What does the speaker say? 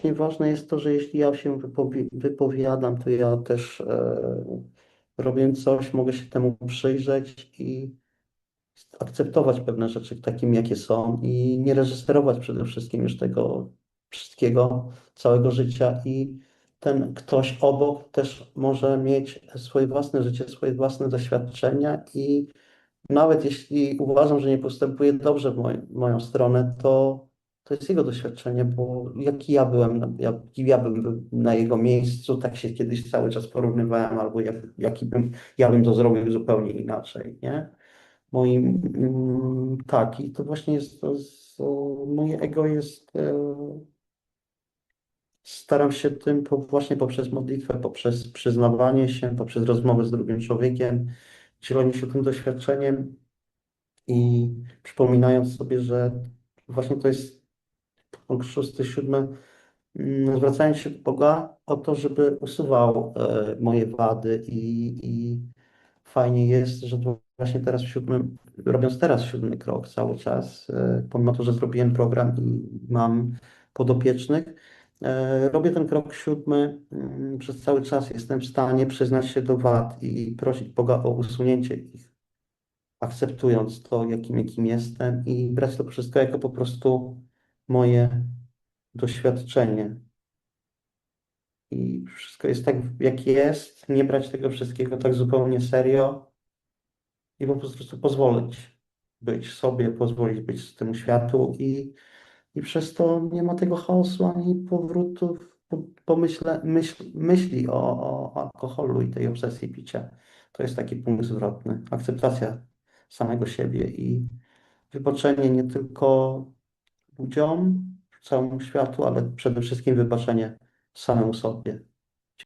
właśnie ważne jest to, że jeśli ja się wypowi wypowiadam, to ja też e, robiąc coś, mogę się temu przyjrzeć i akceptować pewne rzeczy takimi, jakie są i nie reżyserować przede wszystkim już tego wszystkiego, całego życia i ten ktoś obok też może mieć swoje własne życie, swoje własne doświadczenia i nawet jeśli uważam, że nie postępuje dobrze w moj, moją stronę, to to jest jego doświadczenie, bo jaki ja byłem, jaki ja bym na jego miejscu, tak się kiedyś cały czas porównywałem, albo jak, jaki bym, ja bym to zrobił zupełnie inaczej, nie? Moim, mm, tak, i to właśnie jest, to, jest- moje ego jest, e, staram się tym po, właśnie poprzez modlitwę, poprzez przyznawanie się, poprzez rozmowę z drugim człowiekiem, dzielenie się tym doświadczeniem i przypominając sobie, że właśnie to jest punkt szósty, siódmy, mm, zwracając się do Boga o to, żeby usuwał e, moje wady i, i fajnie jest, że właśnie teraz w siódmym, robiąc teraz siódmy krok cały czas, e, pomimo to, że zrobiłem program i mam podopiecznych, e, robię ten krok siódmy mm, przez cały czas, jestem w stanie przyznać się do wad i prosić Boga o usunięcie ich akceptując to, jakim, jakim jestem i brać to wszystko jako po prostu moje doświadczenie. I wszystko jest tak, jak jest, nie brać tego wszystkiego tak zupełnie serio i po prostu pozwolić być sobie, pozwolić być z tym światu i, i przez to nie ma tego chaosu ani powrotów, po- pomyśle, myśl, myśli o, o alkoholu i tej obsesji picia. To jest taki punkt zwrotny. Akceptacja samego siebie i wybaczenie nie tylko ludziom, całemu światu, ale przede wszystkim wybaczenie samemu sobie.